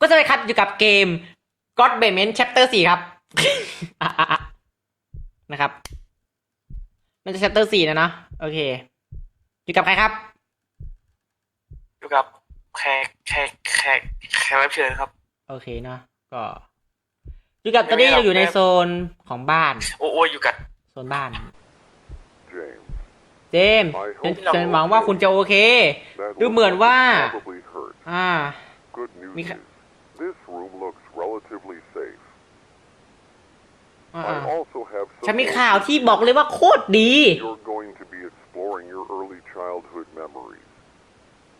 ก็จะไปคัดอยู่กับเกม God b a m e n Chapter 4 ครับอะอะอะนะครับน่าจะ Chapter 4 นะเนาะโอเค อยู่กับใครครับ อยู่กับแขกแขกแขกแขกรับเชิญครับ โอเคเนาะก็อยู่กับตอนนี้เราอยู่ในโซนของบ้าน โอ้โอ้อยู่กับโซนบ้าน James, เจมส์ฉันฉันหวังว่าคุณจะโอเค that ดู looks เหมือน like ว่า you probably hurt. อ่า Good news Mika- is, this room looks relatively safe. อ่า I also have ฉัน some มีข่าว news. ที่บอกเลยว่าโคตรดี You're going to be exploring your early childhood memories.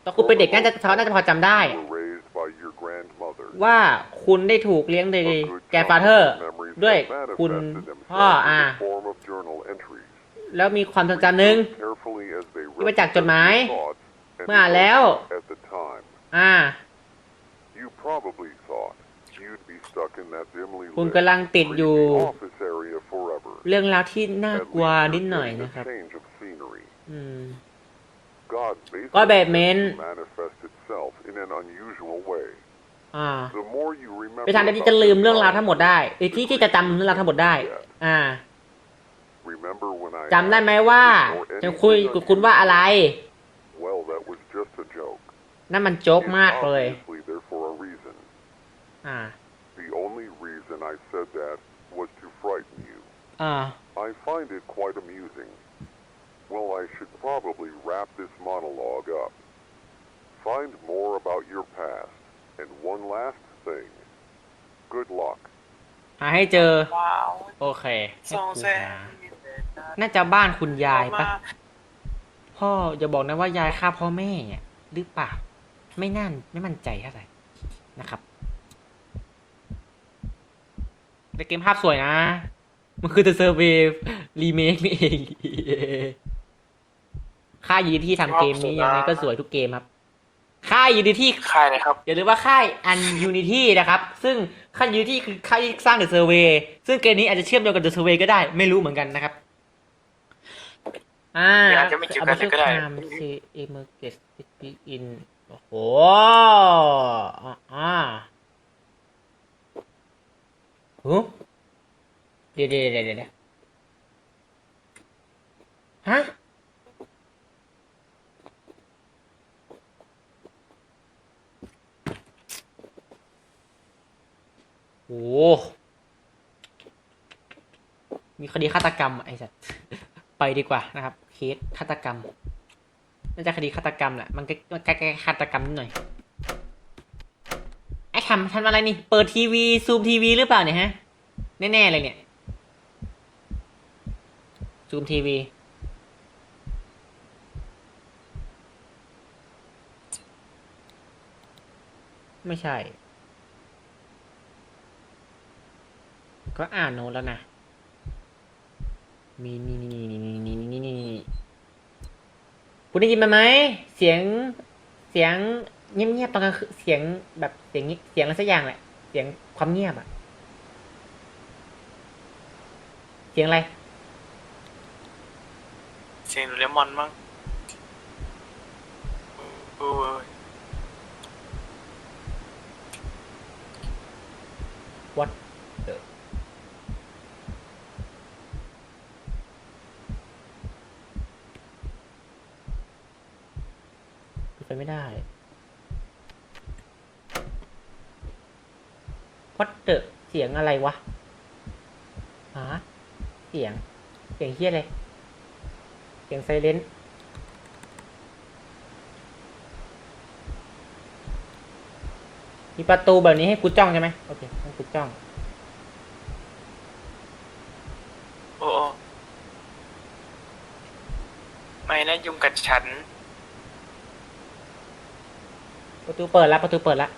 ตอนคุณเป็นเด็กน่าจะเขาน่าจะพอจำได้ You were raised by your grandmother. ว่าคุณได้ถูกเลี้ยงโดย A good แกฟาเธอร์ childhood memories ด้วย have คุณ manifested พ่อ themselves อ่า in the form of journal entries. แล้วมีความทรงจำหนึ่ง Carefully as they ที่มาจากจดหมาย represent your thoughts and เมื่ออ่านแล้ว emotions at the time. อ่า คุณ lit, กำลังติดอยู่ creepy office area forever. เรื่องราวที่น่า At กลัว least นิด you're หน่อย getting นะ a ครับ change of scenery. อืม God basically God Batman has to manifest itself in an unusual way. อ่า The more you remember เป็นทางที่จะลืมเรื่องราวทั้งหมดได้หรือที่ที่จะจำเรื่องราวทั้งหมดได้ อ่า Remember when I จำได้ไหมว่าจะคุยกับคุณว่าอะไร Well, that was just a joke. นั่นมันโจ๊ก It's มากเลย obviously there for a reason. อ่า The only reason I said that was to frighten you. อ่า I find it quite amusing. Well, I should probably wrap this monologue up. Find more about your past. And one last thing. Good luck. หาให้เจอ ว้าวโอเคสองแสนน่าจะบ้านคุณยายปะมาพ่ออย่าบอกนะว่ายายฆ่าพ่อแม่เนี่ยหรือเปล่า ไม่น่าไม่มั่นใจเท่าไหร่นะครับ แต่เกมภาพสวยนะ มันคือ The Survey Remake นี่เองค่ายยูนิที่ทำเกมนี้ยังไงก็สวยทุกเกมครับ ค่ายยูนิที่ค่ายเลยครับอย่าลืมว่าค่าย Ununity นะครับ ซึ่งค่าย Unity คือค่ายที่สร้าง The Survey ซึ่งเกมนี้อาจจะเชื่อมโยงกับ The Survey ก็ได้ ไม่รู้เหมือนกันนะครับ อ่าหรืออาจจะไม่เกี่ยวกันเลยก็ได้เซเอเมอร์เกสติอินโอ้โหอ่า อ่าหูเดี๋ยวเดี๋ยวเดี๋ยวเดี๋ยวฮะโอ้มีคดีฆาตกรรมไอ้สัตว์ไปดีกว่านะครับ เคสฆาตกรรม น่าจะคดีฆาตกรรมแหละ มันใกล้ๆฆาตกรรมนิดหน่อย ทำทำอะไรนี่ เปิดทีวีซูมทีวีหรือเปล่าเนี่ยฮะ แน่ๆเลยเนี่ย ซูมทีวี ไม่ใช่ ก็อ่านโน้ตแล้วนะ มีนี่นี่นี่นี่นี่นี่นี่คุณได้ยินมาไหม เสียง เสียง เงียบๆตอนกลางคืนเสียงแบบเสียงเสียงอะไรสักอย่างแหละ เสียงความเงียบอะเสียงอะไร เสียงเลมอนมั้งโอ้ย what the ปิดไฟไม่ได้ what the เสียงอะไรวะฮะเสียง เสียงเฮียอะไร เสียงไซเลนมีประตูแบบนี้ให้กูจ้องใช่ไหมโอเคให้กูจ้อง โอ้โอ้ไม่นะยุงกัดฉัน ประตูเปิดแล้วประตูเปิดแล้ว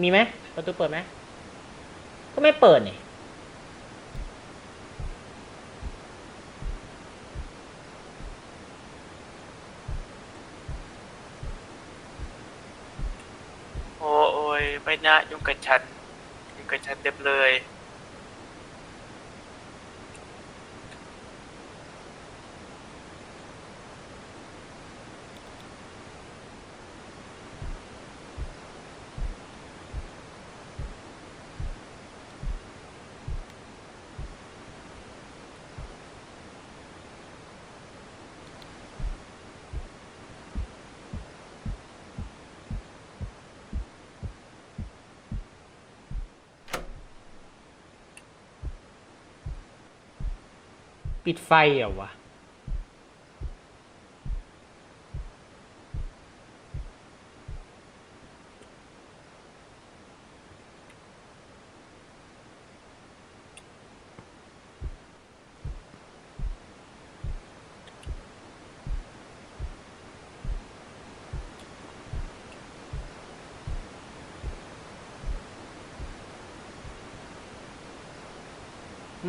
มีไหมประตูเปิดไหมก็ไม่เปิดนี่โอ้ยไม่นะยุงกับฉันยุงกับฉันเต็มเลย ปิดไฟเหรอวะ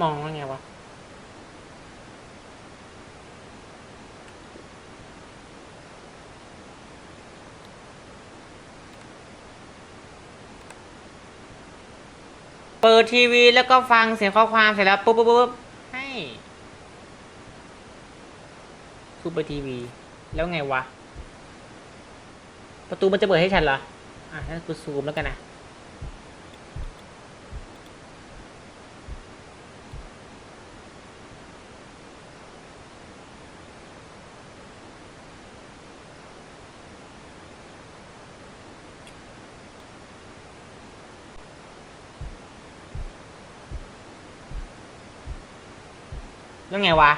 มองว่าไงวะ เปิดทีวีแล้วก็ฟังเสียงข้อความเสร็จแล้วปุ๊บปุ๊บปุ๊บให้ซูเปอร์ทีวี แล้วไงวะ ประตูมันจะเปิดให้ฉันเหรอ อะงั้นกูซูมแล้วกันนะ แล้วไงวะ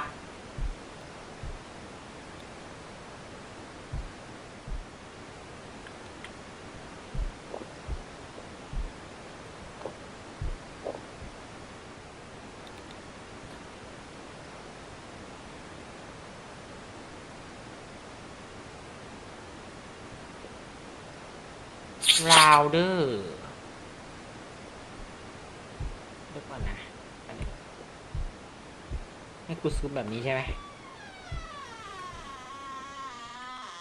ราวเดอร์เดี๋ยวก่อนนะ กูซูมแบบนี้ใช่ไหม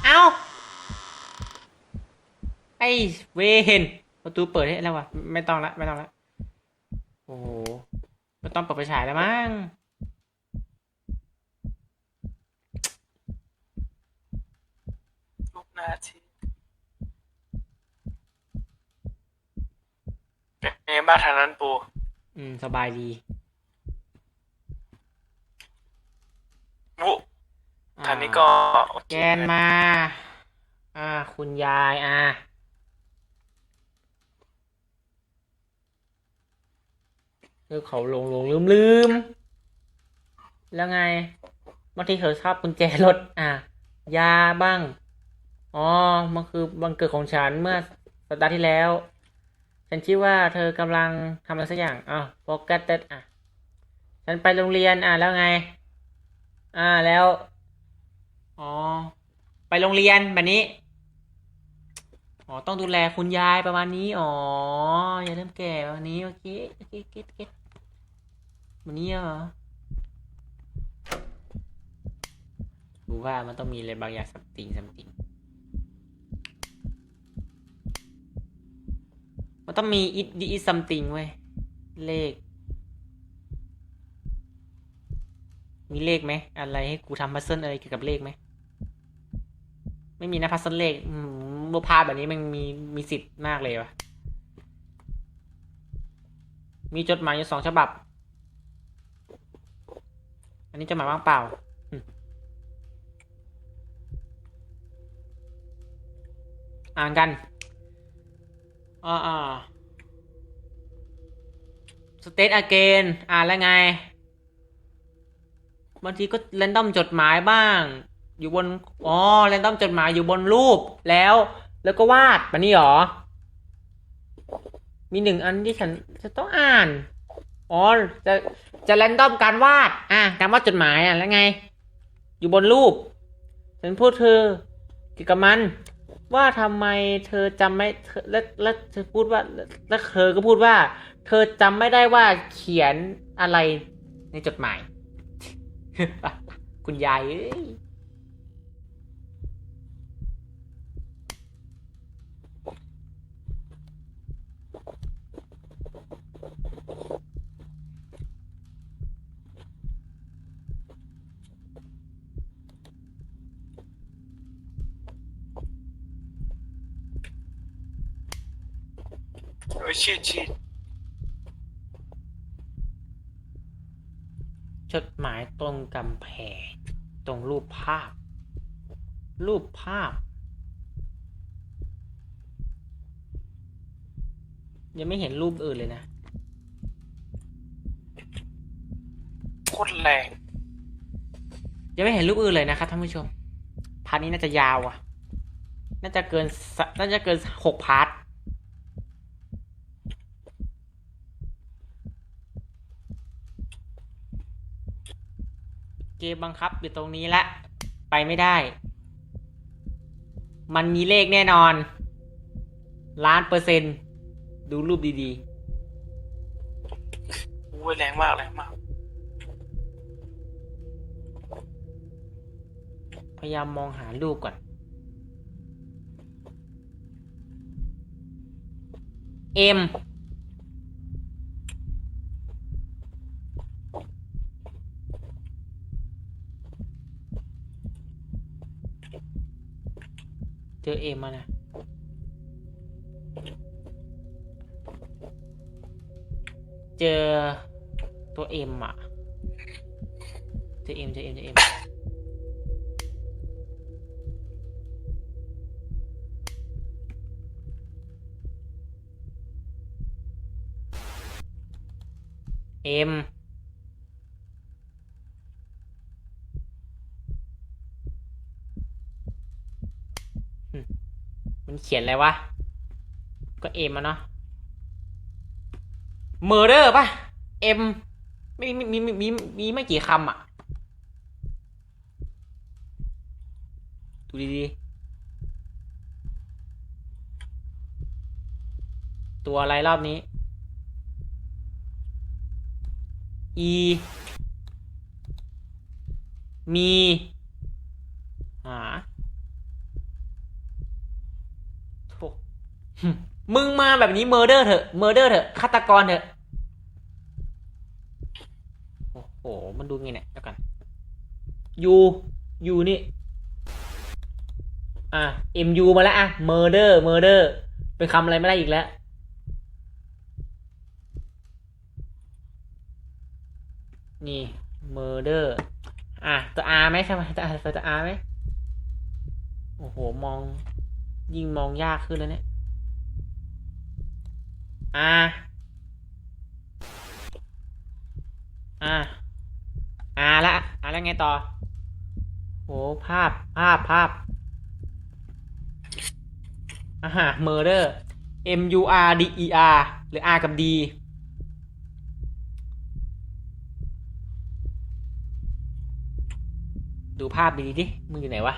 เอาไอ้เวนประตูเปิดให้แล้ววะไม่ต้องละไม่ต้องละโอ้โหไม่ต้องเปิดไฟฉายแล้วมั้งรูปหน้าที่เป็นไงบ้างทางนั้นปู อืม สบายดี นุอ่าทางนี้ก็โอเคแกนมา อ่า คุณยายอ่าเออเขาหลงหลงลืมลืมแล้วไงบางทีเขาชอบกุญแจรถอะ ยาบ้าง อ๋อ มันคือวันเกิดของฉันเมื่อสัปดาห์ที่แล้ว ฉันคิดว่าเธอกำลังทำอะไรสักอย่างอ้าวโฟกัสเต็ดอะ ฉันไปโรงเรียนอะแล้วไง อ่าแล้ว อ๋อ ไปโรงเรียนแบบนี้ อ๋อ ต้องดูแลคุณยายประมาณนี้ อ๋อ อย่าเริ่มแก่ประมาณนี้ โอเคโอเคเก็ตเก็ตวันนี้เหรอรู้ว่ามันต้องมีอะไรบางอย่างสัมติงสัมติงมันต้องมี it is something เว้ย เลข มีเลขไหม อะไรให้กูทำพัซเซิลอะไรเกี่ยวกับเลขไหม ไม่มีนะพัซเซิลเลขอืมรูปภาแบบนี้มันมีมีสิทธิ์มากเลยวะมีจดหมายอยู่สองฉบับ อันนี้จดหมายว่างเปล่าอ่านกัน อ่าสเตทอเกนอ่านแล้วไง บางทีก็แรนดอมจดหมายบ้าง อยู่บนอ๋อแรนดอมจดหมายอยู่บนรูปแล้ว แล้วก็วาดแบบนี้หรอ มีหนึ่งอันที่ฉันจะต้องอ่านอ๋อจะจะแรนดอมการวาด อะการวาดจดหมายอะแล้วไง อยู่บนรูปฉันพูดเธอเกี่ยวกับมัน ว่าทำไมเธอจำไม่เธอแล้วแล้วเธอพูดว่าแล้วเธอก็พูดว่า เธอจำไม่ได้ว่าเขียนอะไรในจดหมาย คุณยายเอ้ยโอ้ชีดชีด จดหมายตรงกำแพงตรงรูปภาพ รูปภาพ ยังไม่เห็นรูปอื่นเลยนะโคตรแรง ยังไม่เห็นรูปอื่นเลยนะครับท่านผู้ชม พาร์ทนี้น่าจะยาวอะ น่าจะเกินสน่าจะเกินหกพาร์ท กมบังคับอยู่ตรงนี้ละ ไปไม่ได้ มันมีเลขแน่นอน ล้านเปอร์เซ็นต์ดูรูปดีโอ้ยแรงมากแรงมากๆพยายามมองหารูปก่อนเเอ็มมานะเจอตัวเอ็มอะ เจอเอ็มเจอเอ็มเจอเอ็มเอ็ม เขียนอะไรวะ ก็เอ็มอะเนาะเมอร์เดอร์ป่ะเอ็มไม่มีมีมีมีไม่กี่คำอะ ดูดีๆ ตัวอะไรรอบนี้ E มี หาโถ มึงมาแบบนี้เมอร์เดอร์เถอะเมอร์เดอร์เถอะฆาตกรเถอะโอ้โหมันดูไงเนี่ยเดี๋ยวกันยูยูนี่ อะ MU มยูมาแล้วอะ murder murder เป็นคำอะไรไม่ได้อีกแล้วนี่ murder อะ ตัว R ไหมใช่ไหมตัว R ตัว R ไหมโอ้โห มอง ยิ่งมองยากขึ้นแล้วเนี่ย อ่า อ่า อ่าละอ่าแล้วไงต่อ โห ภาพ ภาพ ภาพอ่าฮะ murder M U R D E R หรือ R กับ D ดูภาพดีดิ มึงอยู่ไหนวะ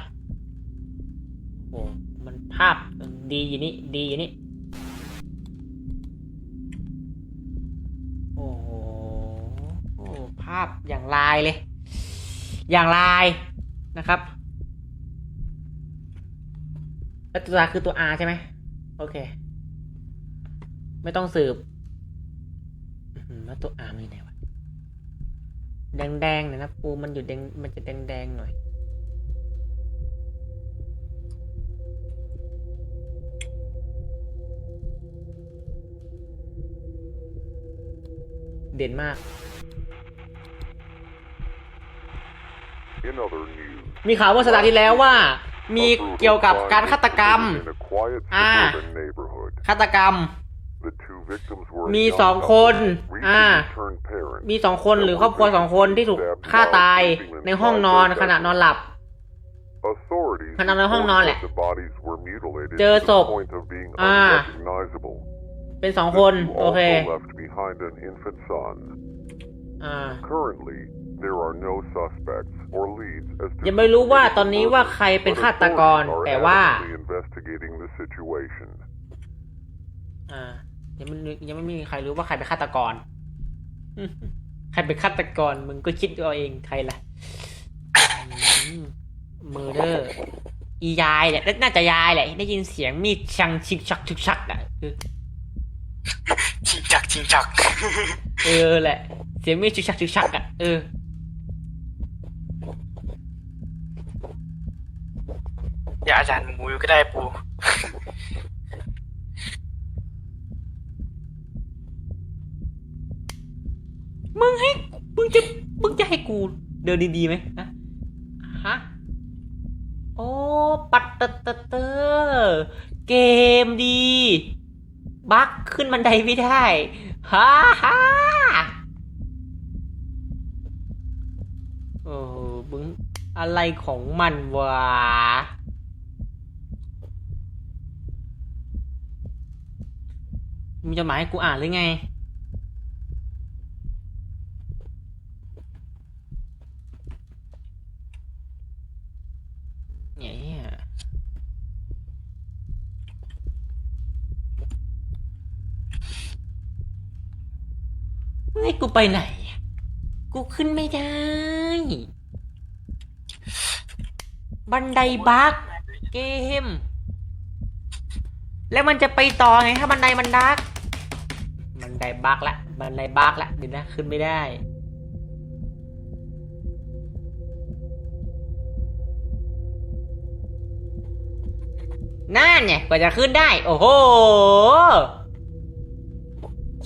โอ้มันภาพดีอยู่นี่ ดีอยู่นี่าพอย่างลายเลย อย่างลายนะครับแล้วตัวคือตัว R ใช่ไหมโอเค ไม่ต้องสืบแล้วตัว R มันอยู่ไหนวะแดงๆหน่ยนะปูมันอยู่แดงมันจะแดงๆหน่อยเด่นมาก มีข่าวเมื่อสัปดาห์ที่แล้วว่า มีเกี่ยวกับการฆาตกรรม อ่า ฆาตกรรม มีสองคน อ่า มีสองคนหรือครอบครัวสองคนที่ถูกฆ่าตายในห้องนอนขณะนอนหลับขณะนอนนห้องนอนแหละ เจอศพ อ่า เป็นสองคน โอเค อ่า Currently, there are no suspects or leads as to ยังไม่รู้ว่าตอนนี้ว่าใครเป็นฆาตกร But แต่ authorities ว่า are actively investigating the situation. อ่ายังไม่ยังไม่มีใครรู้ว่าใครเป็นฆาตกรอืมใครเป็นฆาตกร มึงก็คิดเอาเองใครล่ะเมอร์เดอร์อียายแหละน่าจะยายแหละได้ยินเสียงมีดชังชิกชักชุกชักอะเออชิงจักชิงจัก เออแหละ เสียงมีดชุกชักชุกชักอะเออ อย่าอาจารย์หมูอยู่ก็ได้ปู มึงให้ มึงจะ มึงจะให้กูเดินดีๆไหมฮะฮะ โอ้ ปัดเตอเตอเตอเกมดี บักขึ้นบันไดไม่ได้ ฮ่าฮ่า อะไรของมันวะมีจดหมายให้กูอ่านหรือไง เนี่ยเฮ้กูไปไหน กูขึ้นไม่ได้ บันไดบักเกม แล้วมันจะไปต่อไงถ้าบันไดมันดักบันไดบักละบันไดบักละเดี๋ยวนะขึ้นไม่ได้นั่นเนี่ยกว่าจะขึ้นได้ โอ้โห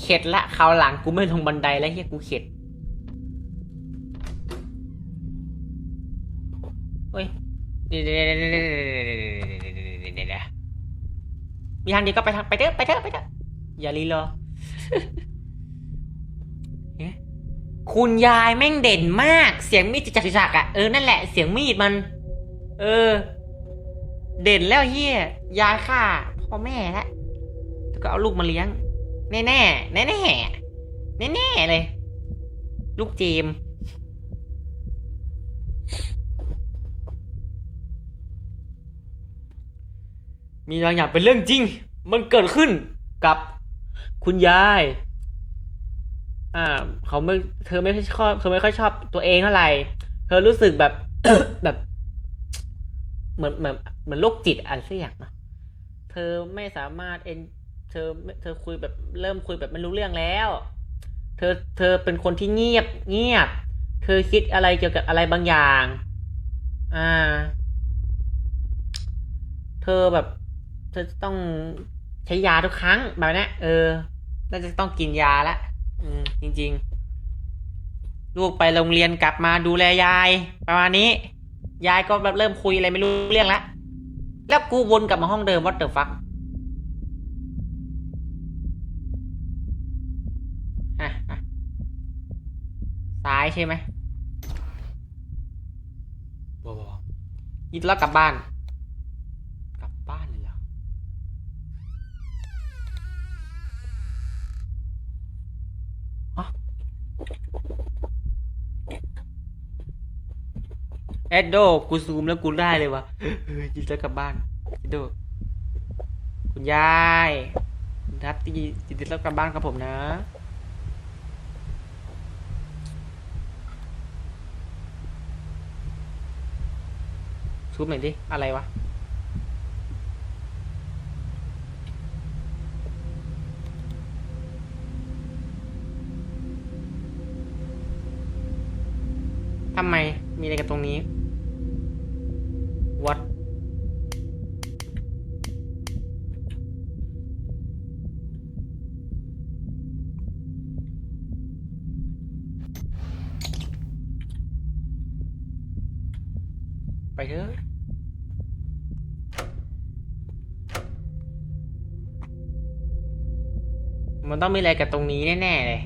เข็ดละคราวหลังกูไม่ลงบันไดแล้วเฮียกูเข็ดเฮ้ย เดี๋ยวมีทางเดียวก็ไปทางไปเถอะไปเถอะไปเถอะอย่ารีรอคุณยายแม่งเด่นมาก เสียงมีดจักจักอะเออนั่นแหละเสียงมีดมัน เออ เด่นแล้วเฮียยายข้าพ่อแม่ละแล้ก็เอาลูกมาเลี้ยง แน่แน่แน่แน่แน่เลย ลูกเจม มีบางอย่างเป็นเรื่องจริง มันเกิดขึ้นกับคุณยาย อ่า เขาไม่ เธอไม่ค่อยชอบเธอไม่ค่อยชอบตัวเองเท่าไหร่ เธอรู้สึกแบบแบบ เหมือนเหมือนเหมือนโรคจิตอะไรสักอย่างเนะเธอไม่สามารถเอ็น เธอเธอคุยแบบเริ่มคุยแบบไม่รู้เรื่องแล้ว เธอเธอเป็นคนที่เงียบ เงียบ เธอคิดอะไรเกี่ยวกับอะไรบางอย่าง อ่า เธอแบบ เธอจะต้องใช้ยาทุกครั้งแบบเนี้ยเออ น่าจะต้องกินยาละอืมจริง ๆ ลูกไปโรงเรียนกลับมาดูแลยาย ประมาณนี้ ยายก็แบบเริ่มคุยอะไรไม่รู้เรื่องละแล้วกูวนกลับมาห้องเดิมวัดเดอะฟักอะอะซ้ายใช่ไหมบอบยิดแล้วกลับบ้าน กลับบ้านเลยเหรอฮะ เอ็ดโดกูซูมแล้วกูได้เลยวะยยิดแล้วกลับบ้านเอ็ดโดคุณยายคุณทับตียินดแล้วกลับบ้านครับผมนะชุบหน่อยดิอะไรวะทำไมมีอะไรกันตรงนี้ ไปเถอะมันต้องมีอะไรกับตรงนี้แน่ๆเลย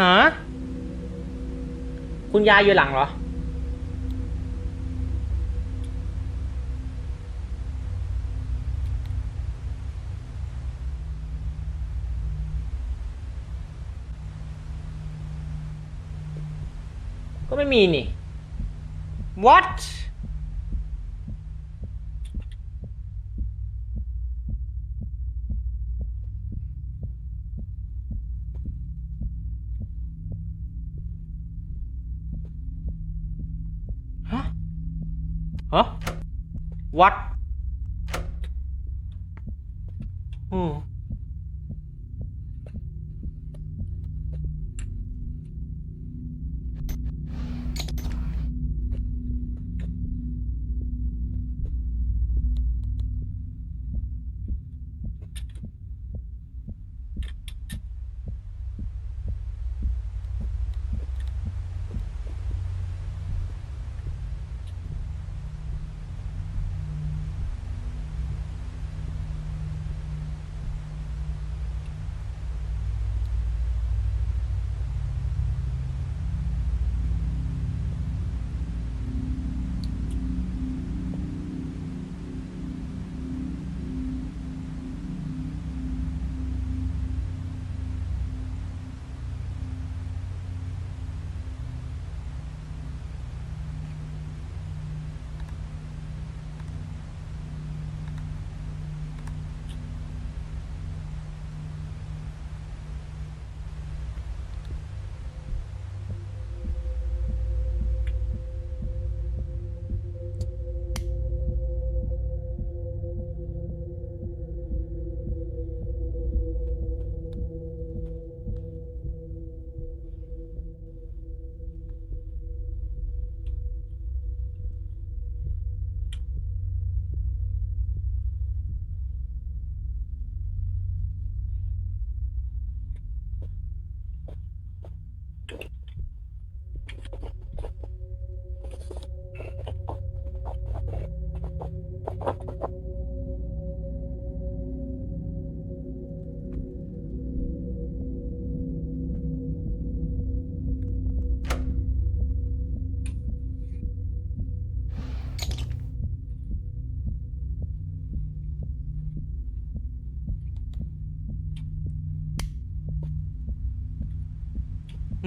ฮะคุณยายอยู่หลังเหรอ ก็ไม่มีนี่ what วัดอืม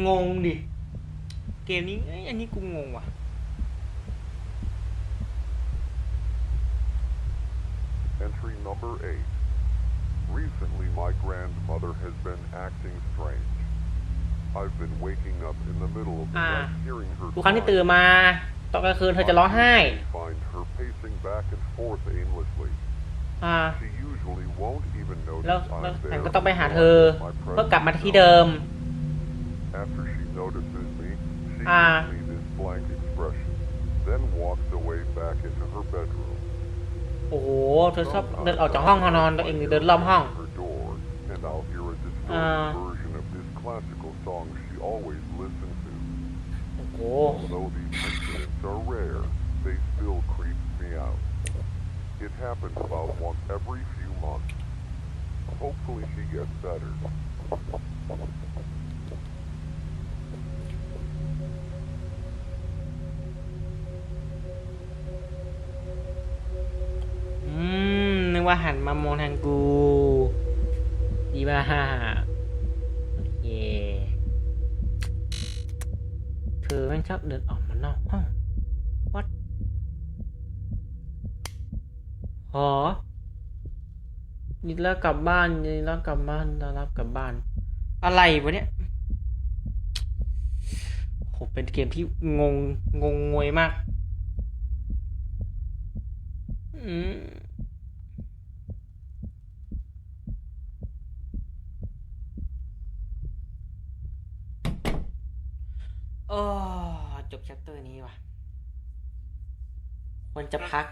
งงดิ เกมนี้เอ้ยอันนี้กูงงว่ะ Entry number 8. Recently, my grandmother has been acting strange. I've been waking up in the middle of the Ah. night hearing her ทุกครั้งที่ตื่น crying. มาตอนกลางคืนเธอจะร้องไห้ I find her pacing back and forth aimlessly. อ่า She usually won't even แล้ว notice แล้ว I'm ฉัน there ก็ต้องไปหา until เธอ I make my เพื่อกลับมา presence ที่เดิม known. After she notices me, she Ah. gives me this blank expression, then walks away back into her bedroom. โอ้โห เธอชอบเดินออกจากห้องนอนตัวเองหรือเดินรอบห้อง Her door, and I'll hear a distorted Ah. version of this classical song she always listened to. โอ้โห Although these incidents are rare, they still creep me out. It happens about once every few months. Hopefully she gets better. นึกว่าหันมามองทางกูดีมากโอเคเธอแม่งชอบเดินออกมานอกห้องวัดหอยินแล้วกลับบ้านยินแล้วกลับบ้านยินแล้วกลับบ้าน อะไรวะเนี่ยโหเป็นเกมที่งงงงงวยมาก อืม โอ้จบแชปเตอร์นี้ว่ะ ควรจะพัก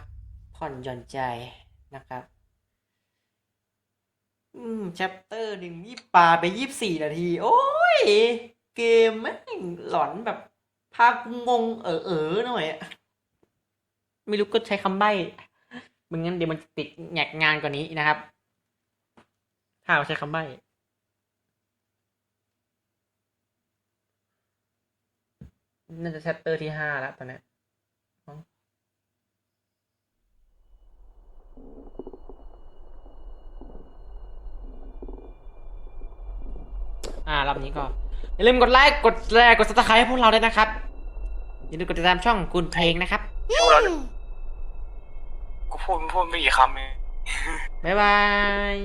ผ่อนหย่อนใจนะครับ อืมแชปเตอร์หนึ่งยี่ปาไปยี่สี่นาที โอ้ย เกมแม่งหลอนแบบพากูงงเออเออหน่อยอะไม่รู้ก็ใช้คำใบ้มันงั้นเดี๋ยวมันจะติดแงกงานกว่านี้นะครับ ถ้าเราใช้คำใบ้ น่าจะแชปเตอร์ที่ห้าแล้วตอนเนี้ยมั้งอ่ารอบนี้ก็ อย่าลืมกดไลค์ กดแชร์ กดซับสไครต์ให้พวกเราด้วยนะครับ อย่าลืมกดติดตามช่องคุณเพลงนะครับดูแล้วกูพูดพูดไม่กี่คำเอง บ๊ายบาย